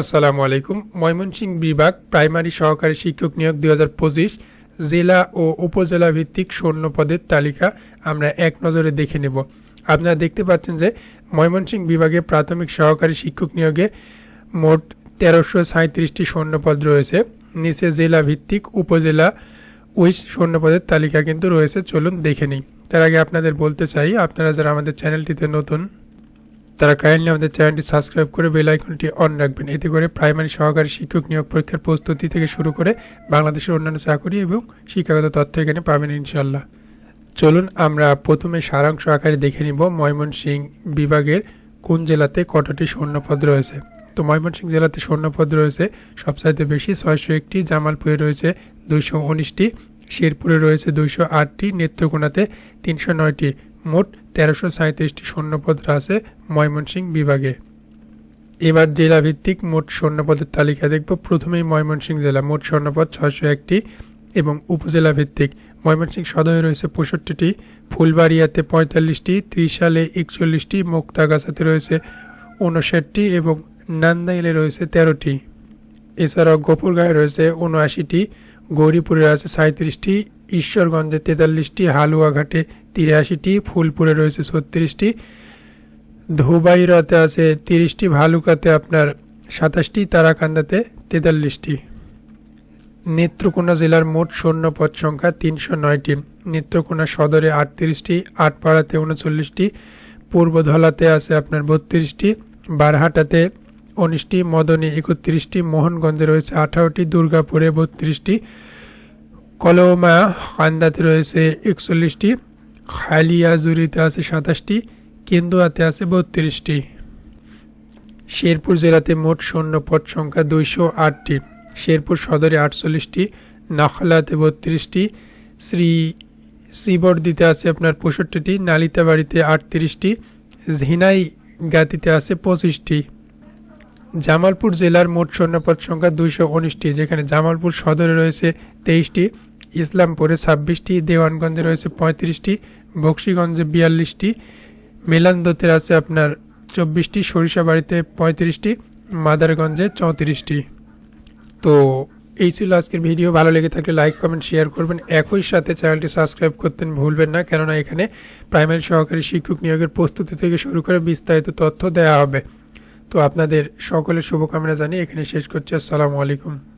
আসসালামু আলাইকুম। ময়মনসিংহ বিভাগ প্রাইমারি সহকারী শিক্ষক নিয়োগ দুই হাজার পঁচিশ, জেলা ও উপজেলা ভিত্তিক শূন্য পদের তালিকা আমরা এক নজরে দেখে নেব। আপনারা দেখতে পাচ্ছেন যে ময়মনসিংহ বিভাগে প্রাথমিক সহকারী শিক্ষক নিয়োগে মোট তেরোশো সাঁত্রিশটি শূন্যপদ রয়েছে। নিচে জেলা ভিত্তিক, উপজেলা ওই শূন্যপদের তালিকা কিন্তু রয়েছে। চলুন দেখে নিই। তার আগে আপনাদের বলতে চাই, আপনারা যারা আমাদের চ্যানেলটিতে নতুন তারা কাইন্ডলি আমাদের চ্যানেলটি সাবস্ক্রাইব করে বেল আইকনটি অন রাখবেন। এতে করে প্রাইমারি সহকারী শিক্ষক নিয়োগ পরীক্ষার প্রস্তুতি থেকে শুরু করে বাংলাদেশের অন্যান্য চাকরি এবং শিক্ষাগত তথ্য এখানে পাবেন ইনশাল্লাহ চলুন আমরা প্রথমে সারাংশ আকারে দেখে নিব ময়মনসিং বিভাগের কোন জেলাতে কতটি স্বর্ণপদ রয়েছে। তো ময়মনসিংহ জেলাতে স্বর্ণপদ রয়েছে সবচাইতে বেশি ছয়শো একটি, জামালপুরে রয়েছে দুইশো উনিশটি, শেরপুরে রয়েছে দুইশো আটটি, নেত্রকোনাতে তিনশো নয়টি। মোট তেরোশো সাঁত্রিশটি স্বর্ণপদ আছে ময়মনসিংহ বিভাগে। এবার জেলা ভিত্তিক মোট স্বর্ণপদের তালিকা দেখব। প্রথমেই ময়মনসিংহ জেলা মোট স্বর্ণপদ ছয়শো একটি এবং উপজেলা ভিত্তিক ময়মনসিংহ সদরে রয়েছে পঁয়ষট্টিটি, ফুলবাড়িয়াতে পঁয়তাল্লিশটি, ত্রিশালে একচল্লিশটি, মুক্তাগাছাতে রয়েছে উনষাটটি এবং নান্দাইলে রয়েছে তেরোটি। এছাড়াও গোপুরগাঁয়ে রয়েছে উনআশিটি, গৌরীপুরে আছে সাঁত্রিশটি ঈশ্বরগঞ্জে তেতাল্লিশটি, হালুয়াঘাটে তিরাশিটি, ফুলপুরে রয়েছে ছত্রিশটি। ধুবাইরাতে আছে তিরিশটি, ভালুকাতে আপনার সাতাশটি, তারাকান্দাতে তেতাল্লিশটি। নেত্রকোনা জেলার মোট সৈন্যপদ সংখ্যা তিনশো নয়টি। নেত্রকোনা সদরে আটত্রিশটি, আটপাড়াতে উনচল্লিশটি, পূর্বধলাতে আছে আপনার বত্রিশটি, বারহাটাতে উনিশটি, মদনে একত্রিশটি, মোহনগঞ্জে রয়েছে আঠারোটি, দুর্গাপুরে বত্রিশটি, কলমা কান্দাতে রয়েছে একচল্লিশটি খালিয়াজুরিতে আছে সাতাশটি, কেন্দুয়াতে আছে বত্রিশটি। শেরপুর জেলাতে মোট সৈন্য পদ সংখ্যা দুইশো আটটি। শেরপুর সদরে আটচল্লিশটি, নখলাতে বত্রিশটি, শ্রী শ্রীবর্দিতে আছে আপনার পঁয়ষট্টিটি, নালিতাবাড়িতে আটত্রিশটি ঝিনাই গাতিতে আছে পঁচিশটি। জামালপুর জেলার মোট সৈন্যপদ সংখ্যা দুইশো উনিশটি, যেখানে জামালপুর সদরে রয়েছে তেইশটি, ইসলামপুরে ছাব্বিশটি, দেওয়ানগঞ্জে রয়েছে পঁয়ত্রিশটি বক্সিগঞ্জে বিয়াল্লিশটি মেলান্দতে আছে আপনার চব্বিশটি, সরিষাবাড়িতে পঁয়ত্রিশটি, মাদারগঞ্জে চৌত্রিশটি। তো এই ছিল আজকের ভিডিও। ভালো লেগে থাকলে লাইক, কমেন্ট, শেয়ার করবেন। একই সাথে চ্যানেলটি সাবস্ক্রাইব করতে ভুলবেন না, কেননা এখানে প্রাইমারি সহকারী শিক্ষক নিয়োগের প্রস্তুতি থেকে শুরু করে বিস্তারিত তথ্য দেওয়া হবে। তো আপনাদের সকলের শুভকামনা জানিয়ে এখানে শেষ করছি। আসসালামু আলাইকুম।